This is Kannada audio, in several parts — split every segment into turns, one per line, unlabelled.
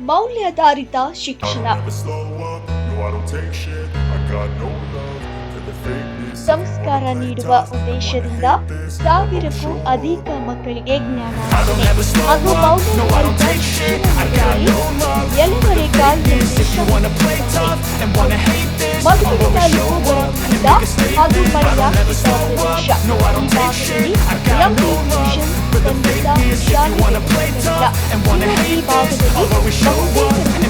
ಮೌಲ್ಯಾಧಾರಿತ ಶಿಕ್ಷಣ. ಸಂಸ್ಕಾರ ನೀಡುವ ಉದ್ದೇಶದಿಂದ ಸಾವಿರಕ್ಕೂ ಅಧಿಕ ಮಕ್ಕಳಿಗೆ ಜ್ಞಾನ ಹಾಗೂ ಮೌಲ್ಯಾಧಾರಿತ ಹಾಗೂ If you wanna play tough and wanna hate us, I'll always show up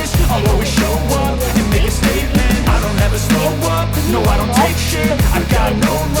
I'll always show up and make a statement. I don't ever slow up, no I don't take shit. I've got no love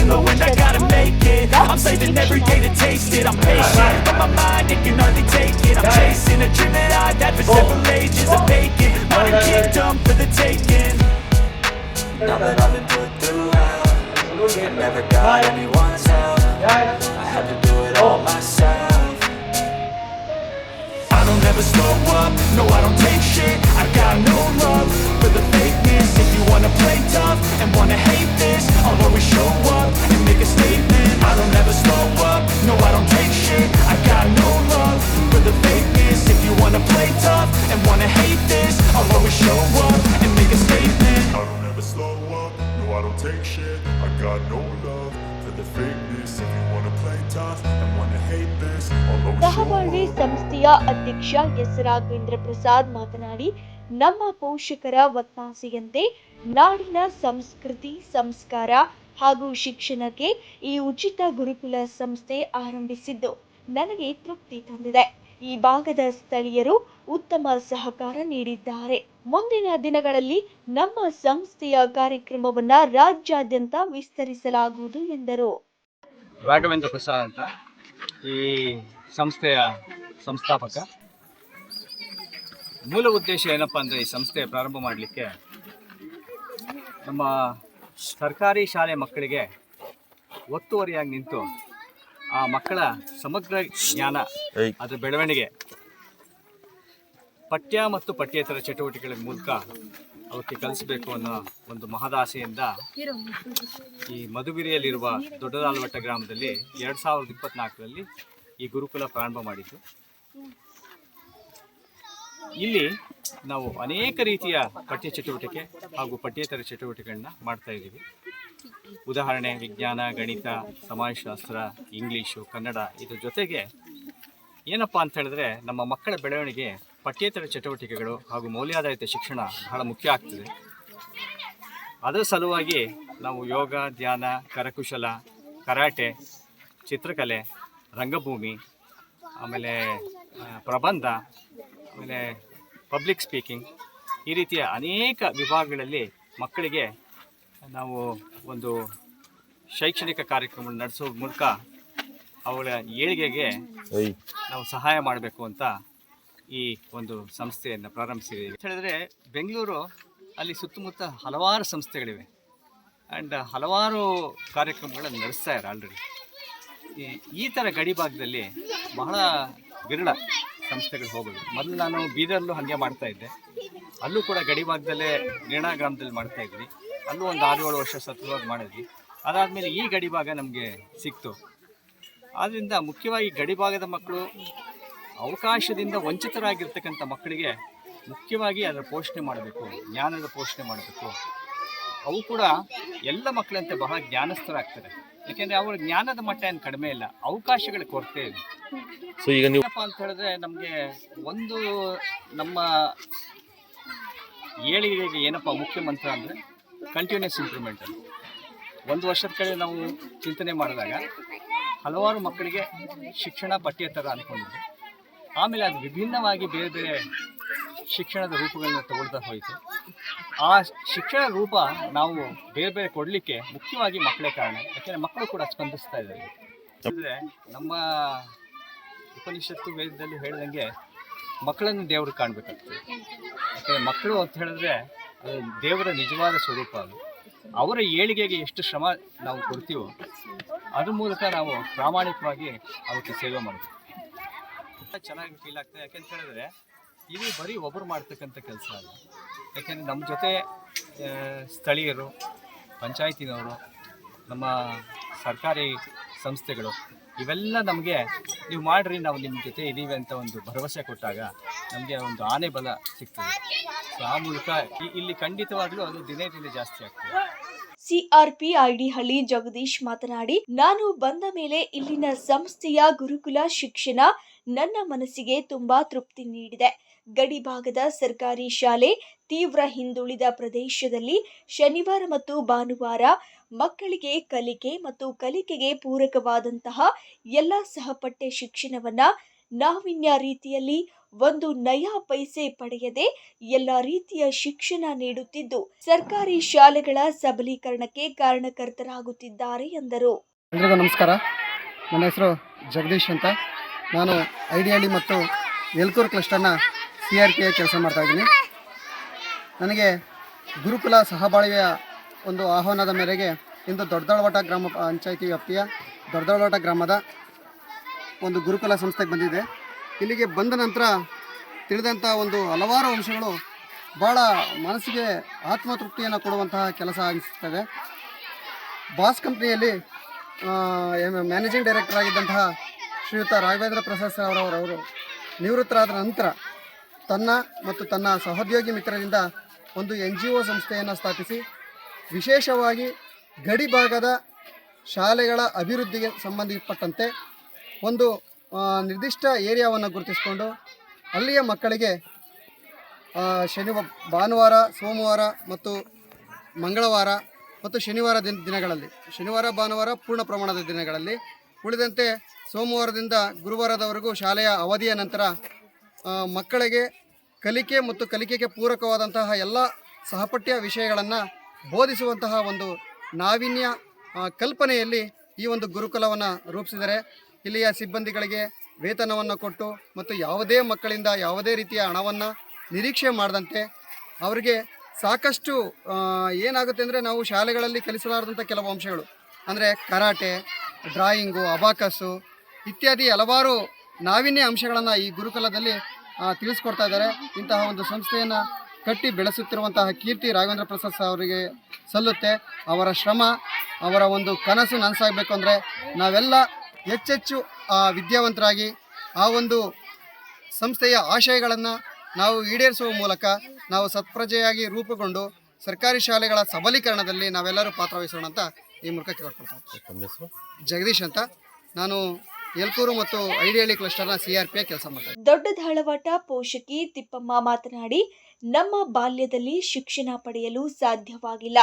in the wind. I gotta make it. I'm saving every day to taste it. I'm patient, but my mind it can hardly take it. I'm chasing a dream that I've had for several ages. I'm vacant, modern kingdom for the taking. Now that I've been put through hell, I never got anyone's help. I had to do it all myself. I don't ever slow up, no I don't take shit I got no love for the fakeness If you wanna play tough and wanna hate this I'll always show up and make a statement I don't ever slow up, no I don't take shit I got no love for the fakeness If you wanna play tough and wanna hate this I'll always show up and make a statement
I don't ever slow up, no I don't take shit I got no love for the fakeness If you wanna play tough and wanna hate this I'll always show
ಸಹಬಾಳ್ವೆ
up
ಸಂಸ್ಥೆಯ ಅಧ್ಯಕ್ಷ ಎಸ್ ರಾಘವೇಂದ್ರ ಪ್ರಸಾದ್ ಮಾತನಾಡಿ ನಮ್ಮ ಪೋಷಕರ ಒತ್ತಾಸೆಯಂತೆ ನಾಡಿನ ಸಂಸ್ಕೃತಿ, ಸಂಸ್ಕಾರ ಹಾಗೂ ಶಿಕ್ಷಣಕ್ಕೆ ಈ ಉಚಿತ ಗುರುಕುಲ ಸಂಸ್ಥೆ ಆರಂಭಿಸಿದ್ದು ನನಗೆ ತೃಪ್ತಿ ತಂದಿದೆ. ಈ ಭಾಗದ ಸ್ಥಳೀಯರು ಉತ್ತಮ ಸಹಕಾರ ನೀಡಿದ್ದಾರೆ. ಮುಂದಿನ ದಿನಗಳಲ್ಲಿ ನಮ್ಮ ಸಂಸ್ಥೆಯ ಕಾರ್ಯಕ್ರಮವನ್ನು ರಾಜ್ಯಾದ್ಯಂತ ವಿಸ್ತರಿಸಲಾಗುವುದು ಎಂದರು.
ರಾಘವೇಂದ್ರ ಪ್ರಸಾದ್ ಅಂತ ಈ ಸಂಸ್ಥೆಯ ಸಂಸ್ಥಾಪಕ. ಮೂಲ ಉದ್ದೇಶ ಏನಪ್ಪ ಅಂದರೆ ಈ ಸಂಸ್ಥೆ ಪ್ರಾರಂಭ ಮಾಡಲಿಕ್ಕೆ ನಮ್ಮ ಸರ್ಕಾರಿ ಶಾಲೆ ಮಕ್ಕಳಿಗೆ ಒತ್ತುವರಿಯಾಗಿ ನಿಂತು ಆ ಮಕ್ಕಳ ಸಮಗ್ರ ಜ್ಞಾನ ಅದರ ಬೆಳವಣಿಗೆ ಪಠ್ಯ ಮತ್ತು ಪಠ್ಯೇತರ ಚಟುವಟಿಕೆಗಳ ಮೂಲಕ ಅವಕ್ಕೆ ಕಲಿಸಬೇಕು ಅನ್ನೋ ಒಂದು ಮಹದಾಸೆಯಿಂದ ಈ ಮಧುಗಿರಿಯಲ್ಲಿರುವ ದೊಡ್ಡದಾಲವಟ್ಟ ಗ್ರಾಮದಲ್ಲಿ ಎರಡು ಸಾವಿರದ ಇಪ್ಪತ್ನಾಲ್ಕರಲ್ಲಿ ಈ ಗುರುಕುಲ ಪ್ರಾರಂಭ ಮಾಡಿದ್ದು. ಇಲ್ಲಿ ನಾವು ಅನೇಕ ರೀತಿಯ ಪಠ್ಯ ಚಟುವಟಿಕೆ ಹಾಗೂ ಪಠ್ಯೇತರ ಚಟುವಟಿಕೆಗಳನ್ನ ಮಾಡ್ತಾ ಇದ್ದೀವಿ. ಉದಾಹರಣೆ, ವಿಜ್ಞಾನ, ಗಣಿತ, ಸಮಾಜಶಾಸ್ತ್ರ, ಇಂಗ್ಲೀಷು, ಕನ್ನಡ ಇದ್ರ ಜೊತೆಗೆ ಏನಪ್ಪ ಅಂತ ಹೇಳಿದ್ರೆ ನಮ್ಮ ಮಕ್ಕಳ ಬೆಳವಣಿಗೆ ಪಠ್ಯೇತರ ಚಟುವಟಿಕೆಗಳು ಹಾಗೂ ಮೌಲ್ಯಾಧಾರಿತ ಶಿಕ್ಷಣ ಬಹಳ ಮುಖ್ಯ ಆಗ್ತದೆ. ಅದರ ಸಲುವಾಗಿ ನಾವು ಯೋಗ, ಧ್ಯಾನ, ಕರಕುಶಲ, ಕರಾಟೆ, ಚಿತ್ರಕಲೆ, ರಂಗಭೂಮಿ, ಆಮೇಲೆ ಪ್ರಬಂಧ ಆಮೇಲೆ ಪಬ್ಲಿಕ್ ಸ್ಪೀಕಿಂಗ್ ಈ ರೀತಿಯ ಅನೇಕ ವಿಭಾಗಗಳಲ್ಲಿ ಮಕ್ಕಳಿಗೆ ನಾವು ಒಂದು ಶೈಕ್ಷಣಿಕ ಕಾರ್ಯಕ್ರಮ ನಡೆಸೋ ಮೂಲಕ ಅವಳ ಏಳಿಗೆಗೆ ನಾವು ಸಹಾಯ ಮಾಡಬೇಕು ಅಂತ ಈ ಒಂದು ಸಂಸ್ಥೆಯನ್ನು ಪ್ರಾರಂಭಿಸಿದ್ದೀವಿ. ಅಂತ ಹೇಳಿದ್ರೆ ಬೆಂಗಳೂರು ಅಲ್ಲಿ ಸುತ್ತಮುತ್ತ ಹಲವಾರು ಸಂಸ್ಥೆಗಳಿವೆ. ಆ್ಯಂಡ್ ಹಲವಾರು ಕಾರ್ಯಕ್ರಮಗಳನ್ನು ನಡೆಸ್ತಾ ಇದ್ದಾರೆ ಆಲ್ರೆಡಿ ಈ- ಥರ ಗಡಿ ಭಾಗದಲ್ಲಿ ಬಹಳ ವಿರಳ ಸಂಸ್ಥೆಗಳು ಹೋಗೋದು. ಮೊದಲು ನಾನು ಬೀದರ್ಲು ಹಾಗೆ ಮಾಡ್ತಾ ಇದ್ದೆ. ಅಲ್ಲೂ ಕೂಡ ಗಡಿ ಭಾಗದಲ್ಲೇ ಗಿರಣ ಗ್ರಾಮದಲ್ಲಿ ಮಾಡ್ತಾ ಇದ್ವಿ. ಅಲ್ಲೂ ಒಂದು ಆರು ಏಳು ವರ್ಷ ಸತತವಾಗಿ ಮಾಡಿದ್ವಿ. ಅದಾದಮೇಲೆ ಈ ಗಡಿ ಭಾಗ ನಮಗೆ ಸಿಕ್ತು. ಆದ್ದರಿಂದ ಮುಖ್ಯವಾಗಿ ಗಡಿ ಭಾಗದ ಮಕ್ಕಳು ಅವಕಾಶದಿಂದ ವಂಚಿತರಾಗಿರ್ತಕ್ಕಂಥ ಮಕ್ಕಳಿಗೆ ಮುಖ್ಯವಾಗಿ ಅದರ ಪೋಷಣೆ ಮಾಡಬೇಕು, ಜ್ಞಾನದ ಪೋಷಣೆ ಮಾಡಬೇಕು. ಅವು ಕೂಡ ಎಲ್ಲ ಮಕ್ಕಳಂತೆ ಬಹಳ ಜ್ಞಾನಸ್ಥರಾಗ್ತಾರೆ. ಯಾಕೆಂದರೆ ಅವರ ಜ್ಞಾನದ ಮಟ್ಟ ಏನು ಕಡಿಮೆ ಇಲ್ಲ ಅವಕಾಶಗಳ ಕೊರತೆ ಇದೆ.
ಸೊ ಈಗ ನೀವು
ಏನಪ್ಪ ಅಂತ ಹೇಳಿದ್ರೆ ನಮಗೆ ಒಂದು ನಮ್ಮ ಏಳಿಗೆಗೆ ಏನಪ್ಪ ಮುಖ್ಯ ಮಂತ್ರ ಅಂದರೆ ಕಂಟಿನ್ಯೂಸ್ ಇಂಪ್ರೂವ್ಮೆಂಟ್ ಅಂತ. ಒಂದು ವರ್ಷದ ಕಡೆ ನಾವು ಚಿಂತನೆ ಮಾಡಿದಾಗ ಹಲವಾರು ಮಕ್ಕಳಿಗೆ ಶಿಕ್ಷಣ ಪಠ್ಯೇತರ ಅಂದ್ಕೊಂಡಿದ್ದೆ ಆಮೇಲೆ ಅದು ವಿಭಿನ್ನವಾಗಿ ಬೇರೆ ಬೇರೆ ಶಿಕ್ಷಣದ ರೂಪಗಳನ್ನು ತಗೊಳ್ತಾ ಹೋಯಿತು. ಆ ಶಿಕ್ಷಣ ರೂಪ ನಾವು ಬೇರೆ ಬೇರೆ ಕೊಡಲಿಕ್ಕೆ ಮುಖ್ಯವಾಗಿ ಮಕ್ಕಳೇ ಕಾರಣ. ಯಾಕೆಂದರೆ ಮಕ್ಕಳು ಕೂಡ ಸ್ಪಂದಿಸ್ತಾ ಇದ್ದಾರೆ. ಅಂದರೆ ನಮ್ಮ ಉಪನಿಷತ್ತು ವೇದದಲ್ಲಿ ಹೇಳಿದಂಗೆ ಮಕ್ಕಳನ್ನು ದೇವರು ಕಾಣಬೇಕಾಗ್ತದೆ. ಯಾಕಂದರೆ ಮಕ್ಕಳು ಅಂತ ಹೇಳಿದ್ರೆ ಅದು ದೇವರ ನಿಜವಾದ ಸ್ವರೂಪ ಅದು. ಅವರ ಏಳಿಗೆಗೆ ಎಷ್ಟು ಶ್ರಮ ನಾವು ಕೊಡ್ತೀವೋ ಅದ್ರ ಮೂಲಕ ನಾವು ಪ್ರಾಮಾಣಿಕವಾಗಿ ಅವಕ್ಕೆ ಸೇವೆ ಮಾಡಬೇಕು ಚೆನ್ನಾಗಿ ಫೀಲ್ ಆಗ್ತದೆ. ಯಾಕೆಂತ ಹೇಳಿದ್ರೆ ಇದು ಬರೀ ಒಬ್ಬರು ಮಾಡ್ತಕ್ಕಂಥ ಕೆಲಸ ಅಲ್ಲ. ಯಾಕೆಂದರೆ ನಮ್ಮ ಜೊತೆ ಸ್ಥಳೀಯರು, ಪಂಚಾಯತಿನವರು, ನಮ್ಮ ಸರ್ಕಾರಿ ಸಂಸ್ಥೆಗಳು, ಇವೆಲ್ಲ ನಮಗೆ ನೀವು ಮಾಡಿರಿ, ನಾವು ನಿಮ್ಮ ಜೊತೆ ಇದ್ದೀವಿ ಅಂತ ಒಂದು ಭರವಸೆ ಕೊಟ್ಟಾಗ ನಮಗೆ ಒಂದು ಆನೆ ಬಲ ಸಿಗ್ತದೆ. ಸೊ ಆ ಮೂಲಕ ಇಲ್ಲಿ ಖಂಡಿತವಾಗ್ಲೂ ಅದು ದಿನೇ ದಿನೇ ಜಾಸ್ತಿ ಆಗ್ತದೆ.
ಸಿಆರ್ಪಿ ಐಡಿ ಹಳ್ಳಿ ಜಗದೀಶ್ ಮಾತನಾಡಿ, ನಾನು ಬಂದ ಮೇಲೆ ಇಲ್ಲಿನ ಸಂಸ್ಥೆಯ ಗುರುಕುಲ ಶಿಕ್ಷಣ ನನ್ನ ಮನಸ್ಸಿಗೆ ತುಂಬಾ ತೃಪ್ತಿ ನೀಡಿದೆ. ಗಡಿಭಾಗದ ಸರ್ಕಾರಿ ಶಾಲೆ, ತೀವ್ರ ಹಿಂದುಳಿದ ಪ್ರದೇಶದಲ್ಲಿ ಶನಿವಾರ ಮತ್ತು ಭಾನುವಾರ ಮಕ್ಕಳಿಗೆ ಕಲಿಕೆ ಮತ್ತು ಕಲಿಕೆಗೆ ಪೂರಕವಾದಂತಹ ಎಲ್ಲ ಸಹಪಠ್ಯ ಶಿಕ್ಷಣವನ್ನ ನಾವಿನ್ಯ ರೀತಿಯಲ್ಲಿ ಒಂದು ನಯಾ ಪೈಸೆ ಪಡೆಯದೆ ಎಲ್ಲ ರೀತಿಯ ಶಿಕ್ಷಣ ನೀಡುತ್ತಿದ್ದು, ಸರ್ಕಾರಿ ಶಾಲೆಗಳ ಸಬಲೀಕರಣಕ್ಕೆ ಕಾರಣಕರ್ತರಾಗುತ್ತಿದ್ದಾರೆ ಎಂದರು.
ನಮಸ್ಕಾರ. ನನ್ನ ಹೆಸರು ಜಗದೀಶ್ ಅಂತ. ನಾನು ಐಡಿಯಲಿ ಮತ್ತು ಎಲ್ಕೂರು ಕ್ಲಸ್ಟರ್ನ ಸಿ ಆರ್ ಪಿ ಕೆಲಸ ಮಾಡ್ತಾಯಿದ್ದೀನಿ ನನಗೆ ಗುರುಕುಲ ಸಹಬಾಳ್ವೆಯ ಒಂದು ಆಹ್ವಾನದ ಮೇರೆಗೆ ಇಂದು ದೊಡ್ಡದಳವಟ ಗ್ರಾಮ ಪಂಚಾಯಿತಿ ವ್ಯಾಪ್ತಿಯ ದೊಡ್ಡದಳವಟ ಗ್ರಾಮದ ಒಂದು ಗುರುಕುಲ ಸಂಸ್ಥೆಗೆ ಬಂದಿದೆ. ಇಲ್ಲಿಗೆ ಬಂದ ನಂತರ ತಿಳಿದಂಥ ಒಂದು ಹಲವಾರು ಅಂಶಗಳು ಭಾಳ ಮನಸ್ಸಿಗೆ ಆತ್ಮತೃಪ್ತಿಯನ್ನು ಕೊಡುವಂತಹ ಕೆಲಸ ಅನಿಸುತ್ತದೆ. ಬಾಸ್ ಕಂಪ್ನಿಯಲ್ಲಿ ಮ್ಯಾನೇಜಿಂಗ್ ಡೈರೆಕ್ಟರ್ ಆಗಿದ್ದಂತಹ ಶ್ರೀಯುತ ರಾಘವೇಂದ್ರ ಪ್ರಸಾದ್ ಸರ್ ಅವರವರು ನಿವೃತ್ತರಾದ ನಂತರ ತನ್ನ ಮತ್ತು ತನ್ನ ಸಹೋದ್ಯೋಗಿ ಮಿತ್ರರಿಂದ ಒಂದು ಎನ್ ಜಿ ಒ ಸಂಸ್ಥೆಯನ್ನು ಸ್ಥಾಪಿಸಿ, ವಿಶೇಷವಾಗಿ ಗಡಿ ಭಾಗದ ಶಾಲೆಗಳ ಅಭಿವೃದ್ಧಿಗೆ ಸಂಬಂಧಪಟ್ಟಂತೆ ಒಂದು ನಿರ್ದಿಷ್ಟ ಏರಿಯಾವನ್ನು ಗುರುತಿಸಿಕೊಂಡು ಅಲ್ಲಿಯ ಮಕ್ಕಳಿಗೆ ಶನಿ ಭಾನುವಾರ, ಸೋಮವಾರ ಮತ್ತು ಮಂಗಳವಾರ ಮತ್ತು ಶನಿವಾರ ದಿನ, ದಿನಗಳಲ್ಲಿ, ಶನಿವಾರ, ಭಾನುವಾರ ಪೂರ್ಣ ಪ್ರಮಾಣದ ದಿನಗಳಲ್ಲಿ ಉಳಿದಂತೆ ಸೋಮವಾರದಿಂದ ಗುರುವಾರದವರೆಗೂ ಶಾಲೆಯ ಅವಧಿಯ ನಂತರ ಮಕ್ಕಳಿಗೆ ಕಲಿಕೆ ಮತ್ತು ಕಲಿಕೆಗೆ ಪೂರಕವಾದಂತಹ ಎಲ್ಲ ಸಹಪಠ್ಯ ವಿಷಯಗಳನ್ನು ಬೋಧಿಸುವಂತಹ ಒಂದು ನಾವೀನ್ಯ ಕಲ್ಪನೆಯಲ್ಲಿ ಈ ಒಂದು ಗುರುಕುಲವನ್ನು ರೂಪಿಸಿದರೆ, ಇಲ್ಲಿಯ ಸಿಬ್ಬಂದಿಗಳಿಗೆ ವೇತನವನ್ನು ಕೊಟ್ಟು ಮತ್ತು ಯಾವುದೇ ಮಕ್ಕಳಿಂದ ಯಾವುದೇ ರೀತಿಯ ಹಣವನ್ನು ನಿರೀಕ್ಷೆ ಮಾಡದಂತೆ ಅವರಿಗೆ ಸಾಕಷ್ಟು ಏನಾಗುತ್ತೆ ಅಂದರೆ ನಾವು ಶಾಲೆಗಳಲ್ಲಿ ಕಲಿಸಲಾರದಂಥ ಕೆಲವು ಅಂಶಗಳು. ಅಂದರೆ ಕರಾಟೆ ಡ್ರಾಯಿಂಗು ಅಬಾಕಸ್ಸು ಇತ್ಯಾದಿ ಹಲವಾರು ನಾವಿನ್ಯ ಅಂಶಗಳನ್ನು ಈ ಗುರುಕುಲದಲ್ಲಿ ತಿಳಿಸ್ಕೊಡ್ತಾ ಇದ್ದಾರೆ. ಇಂತಹ ಒಂದು ಸಂಸ್ಥೆಯನ್ನು ಕಟ್ಟಿ ಬೆಳೆಸುತ್ತಿರುವಂತಹ ಕೀರ್ತಿ ರಾಘವೇಂದ್ರ ಪ್ರಸಾದ್ ಅವರಿಗೆ ಸಲ್ಲುತ್ತೆ. ಅವರ ಶ್ರಮ ಅವರ ಒಂದು ಕನಸು ನನಸಾಗಬೇಕು ಅಂದರೆ ನಾವೆಲ್ಲ ಹೆಚ್ಚೆಚ್ಚು ಆ, ವಿದ್ಯಾವಂತರಾಗಿ ಆ ಒಂದು ಸಂಸ್ಥೆಯ ಆಶಯಗಳನ್ನು ನಾವು ಈಡೇರಿಸುವ ಮೂಲಕ ನಾವು ಸತ್ಪ್ರಜೆಯಾಗಿ ರೂಪುಗೊಂಡು ಸರ್ಕಾರಿ ಶಾಲೆಗಳ ಸಬಲೀಕರಣದಲ್ಲಿ ನಾವೆಲ್ಲರೂ ಪಾತ್ರವಹಿಸೋಣ ಅಂತ ಈ ಮೂಲಕ
ಹೆಸರು?
ಜಗದೀಶ್ ಅಂತ. ನಾನು ಎಲ್ಕೂರು ಮತ್ತು ಐಡಿಯಳ್ಳಿ ಕ್ಲಸ್ಟರ್ನ ಸಿ ಆರ್ ಪಿ ಕೆಲಸ ಮಾಡ್ತಾರೆ
ದೊಡ್ಡ ಧಾಳವಾಟ ಪೋಷಕಿ ತಿಪ್ಪಮ್ಮ ಮಾತನಾಡಿ ನಮ್ಮ ಬಾಲ್ಯದಲ್ಲಿ ಶಿಕ್ಷಣ ಪಡೆಯಲು ಸಾಧ್ಯವಾಗಿಲ್ಲ.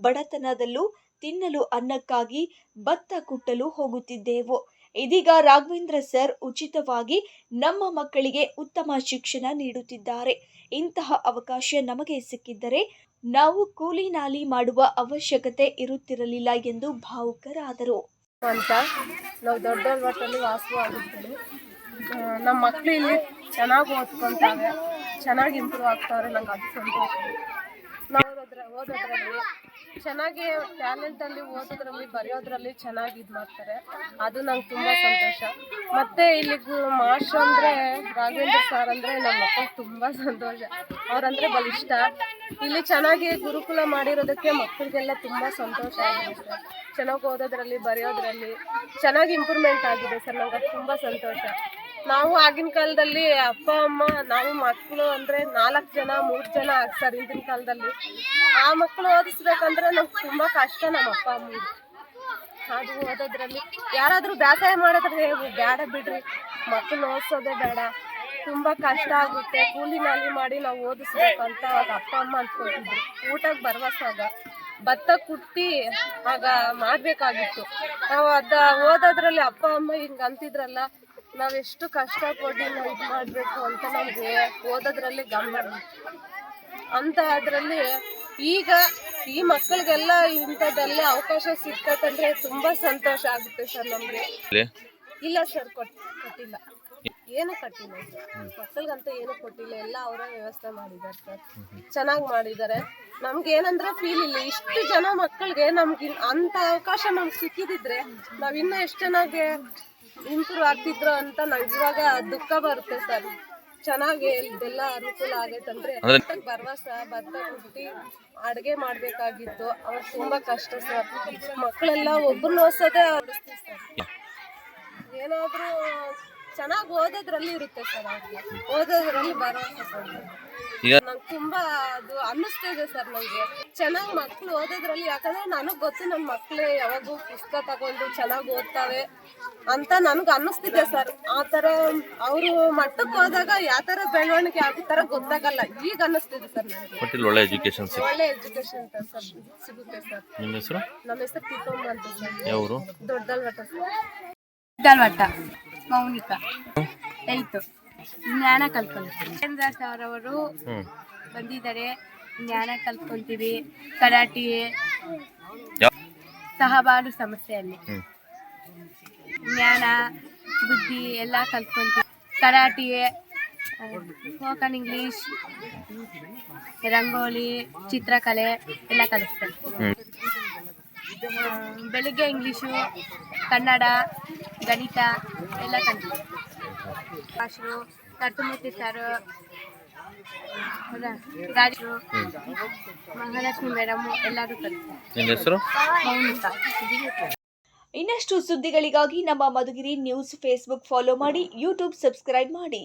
ಬಡತನದಲ್ಲೂ ತಿನ್ನಲು ಅನ್ನಕ್ಕಾಗಿ ಭತ್ತ ಕುಟ್ಟಲು ಹೋಗುತ್ತಿದ್ದೆವು. ಇದೀಗ ರಾಘವೇಂದ್ರ ಸರ್ ಉಚಿತವಾಗಿ ನಮ್ಮ ಮಕ್ಕಳಿಗೆ ಉತ್ತಮ ಶಿಕ್ಷಣ ನೀಡುತ್ತಿದ್ದಾರೆ. ಇಂತಹ ಅವಕಾಶ ನಮಗೆ ಸಿಕ್ಕಿದ್ದರೆ ನಾವು ಕೂಲಿ ನಾಲಿ ಮಾಡುವ ಅವಶ್ಯಕತೆ ಇರುತ್ತಿರಲಿಲ್ಲ ಎಂದು ಭಾವುಕರಾದರು.
ಅಂತ ನಾವು ದೊಡ್ಡ ಮಟ್ಟದಲ್ಲಿ ನಮ್ಮ ಮಕ್ಕಳು ಇಲ್ಲಿ ಚೆನ್ನಾಗಿ ಓದ್ಕೊತಾರೆ ಚೆನ್ನಾಗಿ ಇಂಪ್ರೂವ್ ಆಗ್ತಾರೆ, ನಂಗೆ ಅದು ಸಂತೋಷ. ನಾವು ಓದೋದ್ರ ಓದೋದ್ರಲ್ಲಿ ಚೆನ್ನಾಗಿ ಟ್ಯಾಲೆಂಟ್ ಅಲ್ಲಿ ಓದೋದ್ರಲ್ಲಿ, ಬರೆಯೋದ್ರಲ್ಲಿ ಚೆನ್ನಾಗಿ ಇದು ಮಾಡ್ತಾರೆ. ಅದು ನಂಗೆ ತುಂಬಾ ಸಂತೋಷ. ಮತ್ತೆ ಇಲ್ಲಿ ಮಾಸ್ಟರ್ ಅಂದ್ರೆ, ರಾಘವೇಂದ್ರ ಸರ್ ಅಂದ್ರೆ ನಮ್ಮ ಮಕ್ಕಳಿಗೆ ತುಂಬಾ ಸಂತೋಷ. ಅವ್ರಂದ್ರೆ ಬಲಿಷ್ಠ ಇಲ್ಲಿ ಚೆನ್ನಾಗಿ ಗುರುಕುಲ ಮಾಡಿರೋದಕ್ಕೆ ಮಕ್ಕಳಿಗೆಲ್ಲ ತುಂಬಾ ಸಂತೋಷ ಆಗಿದೆ ಚೆನ್ನಾಗಿ ಓದೋದ್ರಲ್ಲಿ, ಬರೆಯೋದ್ರಲ್ಲಿ ಚೆನ್ನಾಗಿ ಇಂಪ್ರೂವ್ಮೆಂಟ್ ಆಗಿದೆ ಸರ್. ನಂಗೆ ತುಂಬಾ ಸಂತೋಷ. ನಾವು ಆಗಿನ ಕಾಲದಲ್ಲಿ ಅಪ್ಪ, ಅಮ್ಮ, ನಾವು ಮಕ್ಕಳು ಅಂದ್ರೆ ನಾಲ್ಕು ಜನ, ಮೂರು ಜನ ಆಗ್ತಾರೆ ಹಿಂದಿನ ಕಾಲದಲ್ಲಿ. ಆ ಮಕ್ಕಳು ಓದಿಸ್ಬೇಕಂದ್ರೆ ನಮ್ಗೆ ತುಂಬಾ ಕಷ್ಟ ನಮ್ಮ ಅಪ್ಪ, ಅಮ್ಮ ಅದು ಓದೋದ್ರಲ್ಲಿ. ಯಾರಾದ್ರೂ ಬೇಸಾಯ ಮಾಡಿದ್ರೆ ಹೇಗು, ಬೇಡ ಬಿಡ್ರಿ. ಮಕ್ಕಳು ಓದಿಸೋದೇ ಬೇಡ. ತುಂಬಾ ಕಷ್ಟ ಆಗುತ್ತೆ. ಕೂಲಿ ನಾಲಿ ಮಾಡಿ ನಾವು ಓದಿಸ್ಬೇಕಂತ ಅವಾಗ ಅಪ್ಪ, ಅಮ್ಮ ಅನ್ಕೊತಿದ್ರು ಊಟಕ್ಕೆ ಭರವಸಾಗ ಭತ್ತ ಕುಟ್ಟಿ ಆಗ ಮಾಡ್ಬೇಕಾಗಿತ್ತು. ನಾವು ಅದ ಓದೋದ್ರಲ್ಲಿ ಅಪ್ಪ, ಅಮ್ಮ ಹಿಂಗ್ ಅಂತಿದ್ರಲ್ಲ ನಾವೆಷ್ಟು ಕಷ್ಟಪಟ್ಟು ನಾವು ಇದು ಮಾಡಬೇಕು ಅಂತ ನಮಗೆ ಓದೋದ್ರಲ್ಲಿ ಗಮನ ಅಂತ ಅದರಲ್ಲಿ ಈಗ ಈ ಮಕ್ಕಳಿಗೆಲ್ಲ ಇಂಥದ್ದೆಲ್ಲ ಅವಕಾಶ ಸಿಕ್ಕತ್ತಂದ್ರೆ ತುಂಬಾ ಸಂತೋಷ ಆಗುತ್ತೆ ಸರ್ ನಮಗೆ. ಇಲ್ಲ? ಸರ್ ಕೊಟ್ ಕೊಟ್ಟಿಲ್ಲ. ಏನು ಕಟ್ಟಿಲ್ಲ ಮಕ್ಕಳಿಗಂತ ಏನು ಕೊಟ್ಟಿಲ್ಲ. ಎಲ್ಲ ಅವರೇ ವ್ಯವಸ್ಥೆ ಮಾಡಿದ್ದಾರೆ ಸರ್. ಚೆನ್ನಾಗಿ ಮಾಡಿದ್ದಾರೆ. ನಮ್ಗೆ ಏನಂದ್ರೆ ಫೀಲ್ ಇಲ್ಲ. ಇಷ್ಟು ಜನ ಮಕ್ಕಳಿಗೆ ನಮ್ಗೆ ಅಂತ ಅವಕಾಶ ನಮ್ಗೆ ಸಿಕ್ಕಿದಿದ್ರೆ ನಾವಿನ್ನೂ ಇನ್ನೂ ಎಷ್ಟು ಚೆನ್ನಾಗಿ ಇಂಪ್ರೂವ್ ಆಗ್ತಿದ್ರು ಅಂತ ನಂಗೆ ಇವಾಗ ದುಃಖ ಬರುತ್ತೆ ಸರ್. ಚೆನ್ನಾಗಿ ಇದೆಲ್ಲ ಅನುಕೂಲ ಆಗೈತಂದ್ರೆ ಭರವಸ ಭತ್ತ ಕುಟ್ಟಿ ಅಡುಗೆ ಮಾಡ್ಬೇಕಾಗಿತ್ತು. ಅವ್ರು ತುಂಬಾ ಕಷ್ಟ ಸರ್. ಮಕ್ಕಳೆಲ್ಲ ಒಬ್ಬರನ್ನ ಓದಿಸೋದೇ ಏನಾದ್ರೂ ಚೆನ್ನಾಗಿ ಓದೋದ್ರಲ್ಲಿ ಇರುತ್ತೆ ಸರ್ ಅವ್ರಿಗೆ. ಓದೋದ್ರಲ್ಲಿ ಭರವಸೆ ಸರ್ ನಂಗೆ ತುಂಬಾ ಅದು ಅನ್ನಿಸ್ತಾ ಸರ್ ನಂಗೆ. ಚೆನ್ನಾಗಿ ಮಕ್ಳು ಓದೋದ್ರಲ್ಲಿ ಯಾಕಂದ್ರೆ ನನಗೆ ಗೊತ್ತು ನನ್ನ ಮಕ್ಳು ಯಾವಾಗೂ ಪುಸ್ತಕ ತಗೊಂಡು ಚೆನ್ನಾಗಿ ಓದ್ತಾವೆ ಅಂತ ನನಗೆ ಅನ್ನಿಸ್ತಿದೆ ಸರ್. ಆತರ ಥರ ಅವರು ಮಟ್ಟಕ್ಕೆ ಹೋದಾಗ ಯಾವ ಥರ ಬೆಳವಣಿಗೆ ಆಗೋ ಥರ ಗೊತ್ತಾಗಲ್ಲ. ಈಗ ಅನ್ನಿಸ್ತಿದೆ ಸರ್ ನನಗೆ
ಒಟ್ಟಿಲ್ಲಿ ಒಳ್ಳೆ ಎಜುಕೇಶನ್ ಸಿಕ್
ಒಳ್ಳೆ ಎಜುಕೇಶನ್ ಸರ್ ಸಿಗುತ್ತೆ ಸರ್.
ನಿಮ್ಮ ಹೆಸರು?
ನಮ್ಮ ಹೆಸರು ಟಿಪ್ಪಮ್ಮ ಅಂತ ಸರ್.
ಯಾವರು?
ಸರ್.
ಮೌನಿಕ. ಟೆಂತು ಜ್ಞಾನ ಕಲ್ತ್ಕೊಂಡ್ವಿ. ಕೇಂದ್ರ ಸರ್ ಅವರು ಬಂದಿದ್ದಾರೆ. ಜ್ಞಾನ ಕಲ್ತ್ಕೊಂತೀವಿ. ಕರಾಟೆ ಸಹಬಾಳು ಸಮಸ್ಯೆಯಲ್ಲಿ. ಜ್ಞಾನ ಬುದ್ಧಿ ಎಲ್ಲ ಕಲ್ತ್ಕೊಂತೀವಿ. ಕರಾಟೆ ಸ್ಪೋಕನ್ ಇಂಗ್ಲೀಷ್ ರಂಗೋಲಿ ಚಿತ್ರಕಲೆ ಎಲ್ಲ ಕಲಿಸ್ತಾರೆ. ಬೆಳಿಗ್ಗೆ ಇಂಗ್ಲೀಷು ಕನ್ನಡ ಗಣಿತ ಎಲ್ಲ ಕಲಿಸ್ತಾರೆ ಭಾಷರು ಕರ್ತಮೂರ್ತಿ ಸರ್ ರಾಜರು ಮಹಾಲಕ್ಷ್ಮಿ ಮೇಡಮ್ ಎಲ್ಲರೂ
ಹೆಸರು?
ಇನ್ನಷ್ಟು ಸುದ್ದಿಗಳಿಗಾಗಿ ನಮ್ಮ ಮಧುಗಿರಿ ನ್ಯೂಸ್ ಫೇಸ್ಬುಕ್ ಫಾಲೋ ಮಾಡಿ ಯೂಟ್ಯೂಬ್ ಸಬ್ಸ್ಕ್ರೈಬ್ ಮಾಡಿ.